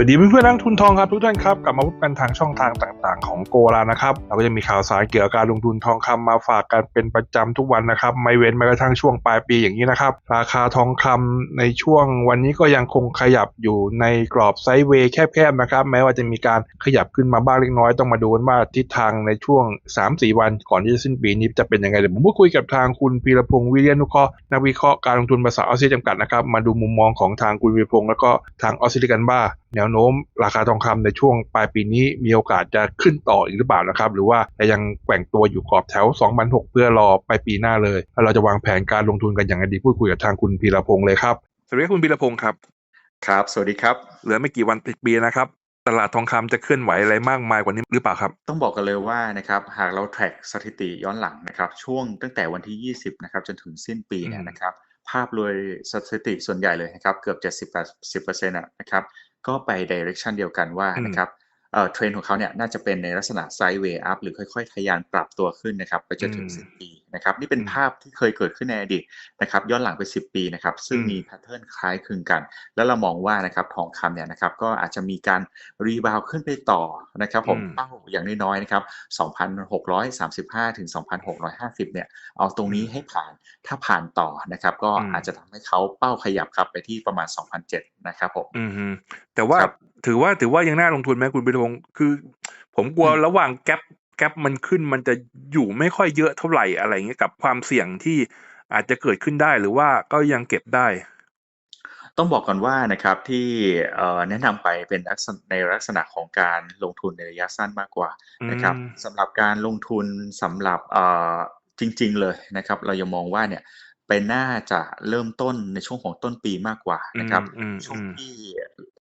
สวัสดีเพื่อนๆนักลงทุนทองครับทุกท่านครับกลับมาพบกันทางช่องทางต่างๆ ของโกลานะครับเราก็จะมีข่าวสารเกี่ยวกับการลงทุนทองคำมาฝากกันเป็นประจำทุกวันนะครับ ไม่เว้นแม้กระทั่งช่วงปลายปีอย่างนี้นะครับ ราคาทองคำในช่วงวันนี้ก็ยังคงขยับอยู่ในกรอบไซด์เวย์แคบๆนะครับ แม้ว่าจะมีการขยับขึ้นมาบ้างเล็กน้อยต้องมาดูกันว่าทิศทางในช่วง 3-4 วันก่อนที่จะสิ้นปีนี้จะเป็นยังไงเดี๋ยวผมพูดคุยกับทางคุณพีรพงศ์วิเรียนุเคราะห์นักวิเคราะห์การลงทุนภาษาออสเตรเลียจำกัดนะครับมาดูมุมมองของทางคุณพีรพงศ์แล้วก็ทางออสเตรเลียกันบ้างแนวโน้มราคาทองคำในช่วงปลายปีนี้มีโอกาสจะขึ้นต่ออีกหรือเปล่านะครับ หรือว่าจะยังแกว่งตัวอยู่กรอบแถว 2,006 เพื่อรอไปลายปีหน้าเลยแล้วเราจะวางแผนการลงทุนกันอย่างไรดีพูดคุยกับทางคุณพีรพงศ์เลยครับ สวัสดีครับคุณพีรพงศ์ครับ ครับ สวัสดีครับ เหลือไม่กี่วันปิดปีนะครับตลาดทองคำจะเคลื่อนไหวอะไรมากมายกว่านี้หรือเปล่าครับ ต้องบอกกันเลยว่านะครับหากเราแทร็กสถิติย้อนหลังนะครับช่วงตั้งแต่วันที่ 20 นะครับจนถึงสิ้นปีเนี่ยอืมนะครับภาพรวยสถิติส่วนใหญ่เลยนะครับเกือบ 70-80%นะครับ ก็ไปดิเรกชันเดียวกันว่านะครับ เอ่อเทรนด์ของเขาเนี่ยน่าจะเป็นในลักษณะไซด์เวย์อัพหรือค่อยๆ ทะยานปรับตัวขึ้นนะครับไปจนถึงสิ้นปีนะครับนี่เป็นภาพที่เคยเกิดขึ้นในอดีตนะครับย้อนหลังไป 10 ปีนะครับซึ่งมีแพทเทิร์นคล้ายคลึงกัน แล้วเรามองว่านะครับทองคำเนี่ยนะครับก็อาจจะมีการรีบาวขึ้นไปต่อนะครับผมอืมเป้าอย่างน้อยๆนะครับ2,635 ถึง 2,650 เนี่ยเอาตรงนี้ให้ผ่านถ้าผ่านต่อนะครับก็อืมอาจจะทำให้เขาเป้าขยับครับไปที่ประมาณ 2,007นะครับผมอืมฮึแต่ว่าครับ ถือว่าถือว่ายังน่าลงทุนไหมคุณพีรพงศ์คือ ผมกลัวอืมระหว่างแกลบแกลบมันขึ้นมันจะอยู่ไม่ค่อยเยอะเท่าไหร่อะไรเงี้ยกับความเสี่ยงที่อาจจะเกิดขึ้นได้หรือว่าก็ยังเก็บได้ ต้องบอกก่อนว่านะครับที่เอ่อแนะนำไปเป็นลักษณะในลักษณะของการลงทุนในระยะสั้นมากกว่านะครับอืมสำหรับการลงทุนสำหรับเอ่อจริง ๆ เลยนะครับ เรายังมองว่าเนี่ยเป็นน่าจะเริ่มต้นในช่วงของต้นปีมากกว่านะครับอืมช่วงอืมที่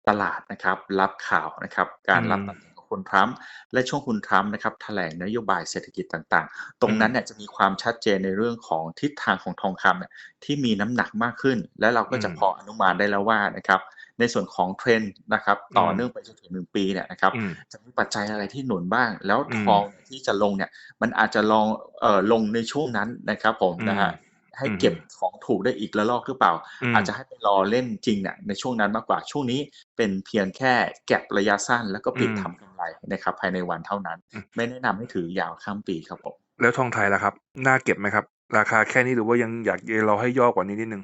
ตลาดนะครับรับข่าวนะครับการรับอืมตำแหน่งของคุณทรัมป์และช่วงคุณทรัมป์นะครับแถลงนโยบายเศรษฐกิจต่างๆ ตรงนั้นเนี่ยจะมีความชัดเจนในเรื่องของทิศทางของทองคำเนี่ยที่มีน้ำหนักมากขึ้น และเราก็จะอืมพออนุมานได้แล้วว่านะครับในส่วนของเทรนด์นะครับต่อเนื่องไปจนถึงหนึ่งปีเนี่ยนะครับอืมจะมีปัจจัยอะไรที่หนุนบ้าง แล้วอืมทองที่จะลงเนี่ยมันอาจจะลองเอ่อลงในช่วงนั้นนะครับผมอืมนะฮะ ให้อืมเก็บของถูกได้อีกระลอกหรือเปล่าอืมอาจจะให้ไปรอเล่นจริงเนี่ยในช่วงนั้นมากกว่าช่วงนี้เป็นเพียงแค่แก็บระยะสั้น แล้วก็ปิดอืมทำกำไรนะครับภายในวันเท่านั้นอืมไม่แนะนำให้ถือยาวข้ามปีครับผมแล้วทองไทยล่ะครับน่าเก็บไหมครับ ราคาแค่นี้หรือว่ายังอยากเราให้ย่อกว่านี้นิดนึง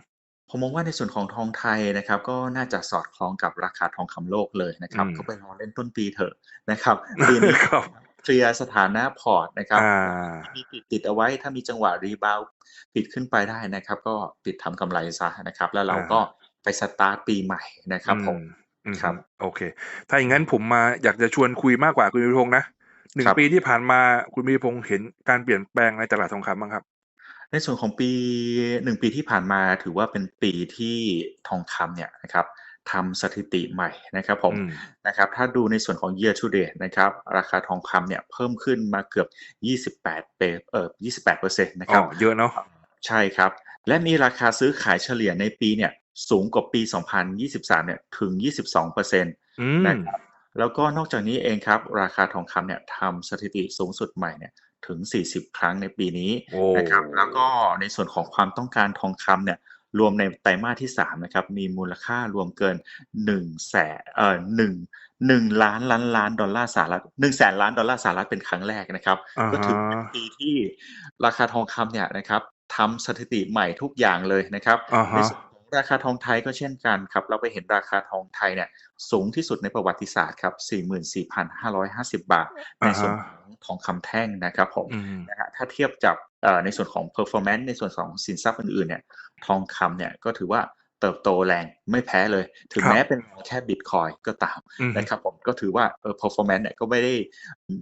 ผมมองว่าในส่วนของทองไทยนะครับก็น่าจะสอดคล้องกับราคาทองคำโลกเลยนะครับอืมก็ไปรอเล่นต้นปีเถอะนะครับปีนี้ครับ เคลียร์สถานะพอร์ตนะครับอ่ามีปิดติดเอาไว้ถ้ามีจังหวะรีบาวด์ปิดขึ้นไปได้นะครับ ก็ปิดทำกำไรซะนะครับ แล้วเราก็ไปสตาร์ทปีใหม่นะครับผมอืมครับ โอเค ถ้าอย่างนั้นผมมาอยากจะชวนคุยมากกว่าคุณพิพงศ์นะหนึ่งครับปีที่ผ่านมาคุณพิพงศ์เห็นการเปลี่ยนแปลงในตลาดทองคำบ้างครับ ในส่วนของปีหนึ่งปีที่ผ่านมาถือว่าเป็นปีที่ทองคำเนี่ยนะครับ ทำสถิติใหม่นะครับผมอืมนะครับถ้าดูในส่วนของ year to date นะครับราคาทองคำเนี่ยเพิ่มขึ้นมาเกือบ 28เปเอ่อ28เปอร์เซ็นต์นะคอ๋รัอบเยอะเนาะใช่ครับ และมีราคาซื้อขายเฉลี่ยในปีเนี่ยสูงกว่าปี 2023 เนี่ยถึง 22เปอร์เซ็นต์อืมนะครับแล้วก็นอกจากนี้เองครับราคาทองคำเนี่ยทำสถิติสูงสุดใหม่เนี่ยถึง 40 ครั้งในปีนี้โอ้นะครับแล้วก็ในส่วนของความต้องการทองคำเนี่ย รวมในไตรมาสที่3นะครับมีมูลค่ารวมเกิน1แสนเอ่อ1 1ล้านล้านล้านดอลลาร์สหรัฐ1แสนล้านดอลลาร์สหรัฐเป็นครั้งแรกนะครับอ่าฮะก็ถือเป็นปีที่ราคาทองคำเนี่ยนะครับทำสถิติใหม่ทุกอย่างเลยนะครับอ่าในฮะส่วนของ ราคาทองไทยก็เช่นกันครับ เราไปเห็นราคาทองไทยเนี่ยสูงที่สุดในประวัติศาสตร์ครับ 44,550 บาท ในอ่าส่วนฮะของทองคำแท่งนะครับผมอืมนะฮะถ้าเทียบกับเอ่อในส่วนของ performance ในส่วนของสินทรัพย์อื่นๆเนี่ยทองคำเนี่ยก็ถือว่า เติบโตแรงไม่แพ้เลย ถึงครับแม้เป็นแค่บิตคอยก็ตามอืมนะครับผมก็ถือว่าเออ performance เนี่ยก็ไม่ได้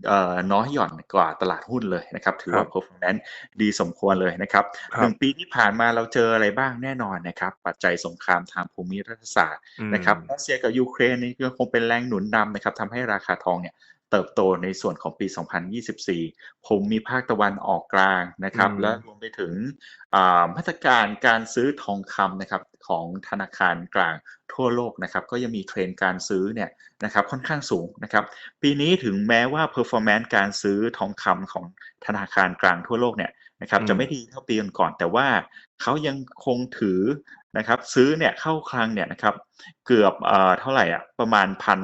เอ่อน้อยหย่อนกว่าตลาดหุ้นเลยนะครับ ถือว่า performance ดีสมควรเลยนะครับครับหนึ่งปีที่ผ่านมาเราเจออะไรบ้างแน่นอนนะครับ ปัจจัยสงครามทางภูมิรัฐศาสตร์อืมนะครับรัสเซียกับยูเครนนี่ก็คงเป็นแรงหนุนนำนะครับทำให้ราคาทองเนี่ย เติบโตในส่วนของปี 2024 ภูมิภาคตะวันออกกลางนะครับอืมและรวมไปถึงอ่ามาตรการการซื้อทองคำนะครับของธนาคารกลางทั่วโลกนะครับ ก็ยังมีเทรนด์การซื้อเนี่ยนะครับค่อนข้างสูงนะครับ ปีนี้ถึงแม้ว่า performance การซื้อทองคำของธนาคารกลางทั่วโลกเนี่ยนะครับอืมจะไม่ดีเท่าปีก่อนๆแต่ว่าเขายังคงถือนะครับซื้อเนี่ยเข้าคลังเนี่ยนะครับเกือบเอ่อเท่าไหร่อะประมาณพัน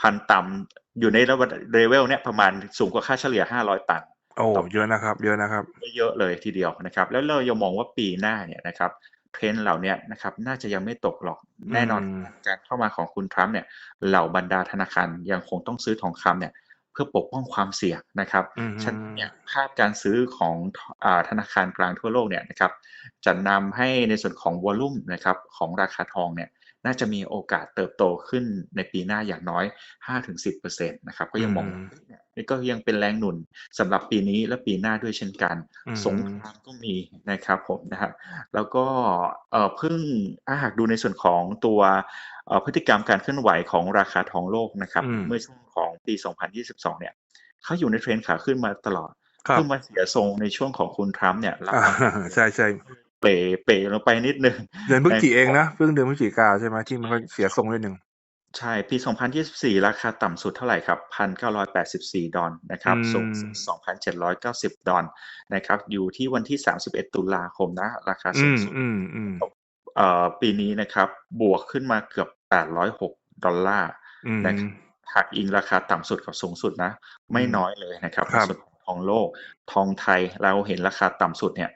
พันต่ำ อยู่ในระดับเลเวลเนี่ยประมาณสูงกว่าค่าเฉลี่ย 500 ตันโอ้เยอะนะครับ เยอะนะครับ เยอะเลยทีเดียวนะครับ แล้วเรายังมองว่าปีหน้าเนี่ยนะครับเทรนด์เหล่าเนี้ยนะครับน่าจะยังไม่ตกหรอกแน่นอนอืมการเข้ามาของคุณทรัมป์เนี่ยเหล่าบรรดาธนาคารยังคงต้องซื้อทองคำเนี่ย เพื่อปกป้องความเสี่ยงนะครับอืมฉะนั้นเนี่ยภาพการซื้อของอาธนาคารกลางทั่วโลกเนี่ยนะครับจะนำให้ในส่วนของวอลลุ่มนะครับของราคาทองเนี่ยน่าจะมีโอกาสเติบโตขึ้นในปีหน้าอย่างน้อย 5-10%นะครับก็ยังมองอืมเนี่ยนี่ก็ยังเป็นแรงหนุนสำหรับปีนี้และปีหน้าด้วยเช่นกันอืมสงครามก็มีนะครับผมนะฮะแล้วก็เอ่อเพิ่งถ้าหากดูในส่วนของตัวเอ่อพฤติกรรมการเคลื่อนไหวของราคาทองโลกนะครับอืมเมื่อช่วงของปี 2022 เนี่ยเขาอยู่ในเทรนด์ขาขึ้นมาตลอดครับเพิ่งมาเสียทรงในช่วงของคุณทรัมป์เนี่ยรับอ่ามาใช่ใช่เป๋เป๋ลงไปนิดนึงเดือนพฤศจิเองนะเพิ่งเดือนพฤศจิกาใช่ไหมที่มันก็เสียทรงนิดหนึ่ง ใช่ ปี 2024 ราคาต่ำสุดเท่าไหร่ครับ 1,984 ดอลนะครับอืมสูงสุด2,790 ดอลนะครับ อยู่ที่วันที่ 31 ตุลาคมนะ ราคาอืสูงมสุดอืมอืมเอ่อปีนี้นะครับ บวกขึ้นมาเกือบ 806 ดอลลาร์อืมนะครับหากอิงราคาต่ำสุดกับสูงสุดนะ ไม่น้อยเลยนะครับคในรับส่วนของทองโลก ทองไทยเราเห็นราคาต่ำสุดเนี่ย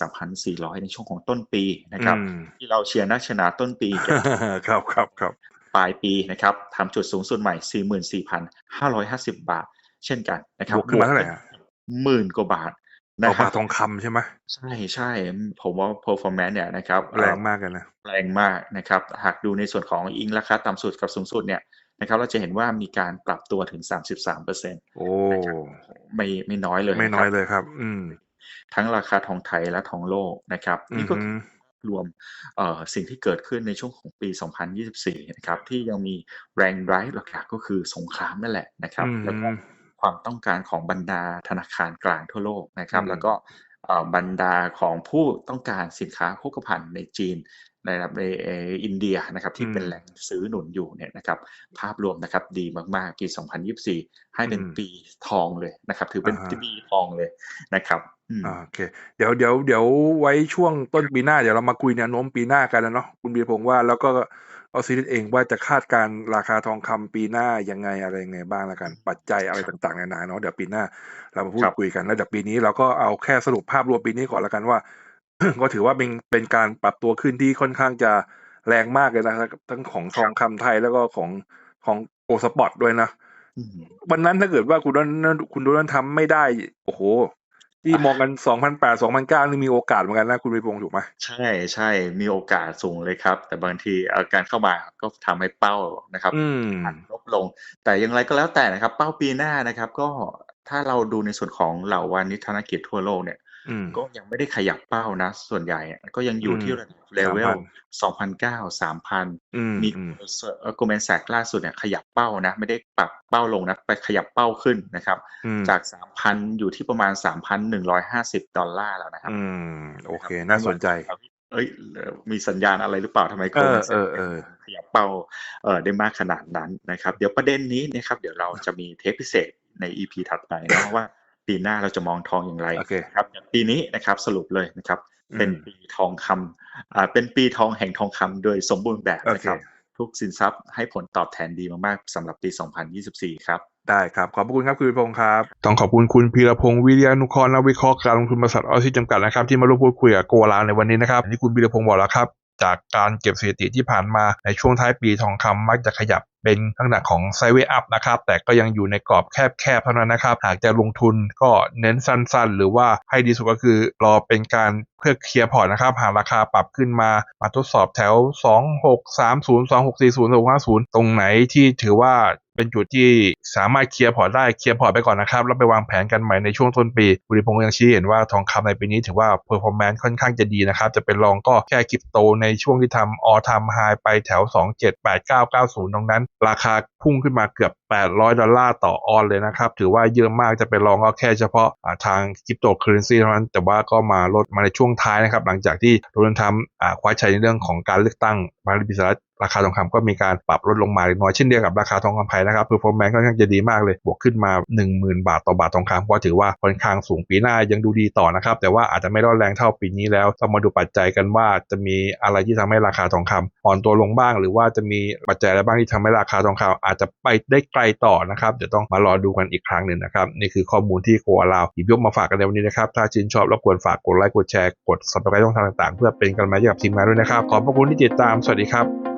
33,400ในช่วงของต้นปีนะครับอืมที่เราเชียร์นักชนะต้นปี ครับครับครับ ปลายปีนะครับทำจุดสูงสุดใหม่ 44,550 บาท เช่นกันนะครับบวกขึ้นมาเท่าไหร่ฮะหมื่นกว่าบาทต่นะอครับาบททองคำใช่ไหมใช่ใช่ผมว่า performance เนี่ยนะครับแรงมากเลยนะแรงมากนะครับ หากดูในส่วนของอิงราคาต่ำสุดกับสูงสุดเนี่ยนะครับเราจะเห็นว่ามีการปรับตัวถึง 33%เโอ้ไม่ไม่น้อยเลย ไม่นะน้คอยรับเลยครับ อืมทั้งราคาทองไทยและทองโลกนะครับอืนี่มก็คือ รวมเอ่อสิ่งที่เกิดขึ้นในช่วงของปี 2024 นะครับที่ยังมีแรงไ i ร e หลักๆก็คือสงครามนั่นแหละนะครับอืมแล้วก็ความต้องการของบรรดาธนาคารกลางทั่วโลกนะครับอืมแล้วก็เอ่อ บรรดาของผู้ต้องการสินค้าโภคภัณฑ์ในจีนในระดับในเอ่ออินเดียนะครับที่เป็นแหล่งซื้อหนุนอยู่เนี่ยนะครับภาพรวมนะครับดีมากๆ ปี 2024 ให้เป็นอืมปีทองเลยนะครับ ถือเป็นอ่าฮะปีทองเลยนะครับอืมอ่าโอเค เดี๋ยวเดี๋ยวเดี๋ยวไว้ช่วงต้นปีหน้า เดี๋ยวเรามาคุยแนวโน้มปีหน้ากันนะเนาะคุณบีพงษ์ว่าแล้วก็ เอาซีรีส์เองว่าจะคาดการณ์ราคาทองคำปีหน้ายังไงอะไรยังไงบ้างแล้วกัน ปัจจัยอะไรต่างๆนานาเนาะเดี๋ยวปีหน้า เรามาพูดครับคุยกันแล้วเดี๋ยวปีนี้เราก็เอาแค่สรุปภาพรวมปีนี้ก่อนแล้วกันว่า ก็ถือว่าเป็นเป็นการปรับตัวขึ้นที่ค่อนข้างจะแรงมากเลยนะทั้งของทองคำไทยแล้วก็ของของโอสปอตด้วยนะอืมวันนั้นถ้าเกิดว่าคุณโดนคุณโดนทำไม่ได้ โอ้โห ที่มองกันสองพันแปดสองพันเก้านี่มีโอกาสเหมือนกันนะคุณไปพงษ์ถูกไหมใช่ใช่มีโอกาสสูงเลยครับ แต่บางทีเอ่อการเข้ามาก็ทำให้เป้านะครับอืมลดลง แต่อย่างไรก็แล้วแต่นะครับ เป้าปีหน้านะครับ ก็ถ้าเราดูในส่วนของเหล่าวานิชธนกิจทั่วโลกเนี่ยอืม ก็ยังไม่ได้ขยับเป้านะ ส่วนใหญ่อะก็ยังอยู่อืมที่ระดับเลเวล3,000 2,009 3,000อืมมีอืมโกลแมนแซกล่าสุดเนี่ยขยับเป้านะ ไม่ได้ปรับเป้าลงนะ ไปขยับเป้าขึ้นนะครับอืมจาก 3,000 อยู่ที่ประมาณ 3,150 ดอลลาร์แล้วนะครับอืมโอเค น่าสนใจเอ้ยเอ่อมีสัญญาณอะไรหรือเปล่าทำไมโกเอลอแมนแซเอกอเออขยับเป้าเอ่อได้มากขนาดนั้นนะครับ เดี๋ยวประเด็นนี้นะครับ เดี๋ยวเราจะมีเทปพิเศษใน EP ถัดไปนะว่า ปีหน้าเราจะมองทองอย่างไรโอเคครับอย่างปีนี้นะครับสรุปเลยนะครับอืมเป็นปีทองคำอ่าเป็นปีทองแห่งทองคำโดยสมบูรณ์แบบโอนะเคครับ ทุกสินทรัพย์ให้ผลตอบแทนดีมากๆสำหรับปี 2024 ครับได้ครับ ขอบพระคุณครับคุณพงษ์ครับ ต้องขอบคุณคุณพีรพงศ์วิริยานุเคราะห์นักวิเคราะห์การลงทุนบริษัทออซิจำกัดนะครับ ที่มาร่วมพูดคุยกับโกลาในวันนี้นะครับอย่างที่คุณพีรพงศ์บอกแล้วครับ จากการเก็บสถิติที่ผ่านมาในช่วงท้ายปีทองคำมักจะขยับ เป็นลักษณะของไซเวอัพนะครับ แต่ก็ยังอยู่ในกรอบแคบๆเท่านั้นนะครับ หากจะลงทุนก็เน้นสั้นๆ หรือว่าให้ดีสุดก็คือรอเป็นการเพื่อเคลียร์พอร์ตนะครับ หากราคาปรับขึ้นมามาทดสอบแถว 2630 2640 2650 ตรงไหนที่ถือว่าเป็นจุดที่สามารถเคลียร์พอร์ตได้เคลียร์พอร์ตไปก่อนนะครับ แล้วไปวางแผนกันใหม่ในช่วงต้นปีบุริพงศ์ยังชี้เห็นว่าทองคำในปีนี้ถือว่า performance ค่อนข้างจะดีนะครับ จะเป็นรองก็แค่คริปโตในช่วงที่ทำ all time high ไปแถว 278990 ตรงนั้น ราคาพุ่งขึ้นมาเกือบ 800 ดอลลาร์ต่อออนเลยนะครับ ถือว่าเยอะมากจะเป็นรองก็แค่เฉพาะาทางคริปโตเคอเรนซีเท่านั้น แต่ว่าก็มาลดมาในช่วงท้ายนะครับ หลังจากที่โดนัลด์ทรัมป์คว้าชัยในเรื่องของการเลือกตั้งมาในปีสหรัฐราคาทองคำก็มีการปรับลดลงมาเล็กน้อยเช่นเดียวกับราคาทองคำไทยนะครับ performance ค่อนข้างจะดีมากเลยบวกขึ้นมา 10,000 บาทต่อบาททองคำก็ถือว่าค่อนข้างสูงปีหน้ายังดูดีต่อนะครับแต่ว่าอาจจะไม่ร้อนแรงเท่าปีนี้แล้วต้องมาดูปัจจัยกันว่าจะมีอะไรที่ทำให้ราคาทองคำอ่อนตัวลงบ้าง หรือว่าจะมีปัจจัยอะไรบ้างที่ทำให้ราคาทองคำอาจจะไปได้ไกลต่อนะครับเดี๋ยวต้องมารอดูกันอีกครั้งหนึ่งนะครับนี่คือข้อมูลที่โกอาลาวหยิบยกมาฝากกันในวันนี้นะครับถ้าชื่นชอบรบกวนฝากกดไลค์กดแชร์กด subscribe ช่องทางต่างๆ เพื่อเป็นกำลังใจให้กับทีมงานด้วยนะครับขอบพระคุณที่ติดตามสวัสดีครับ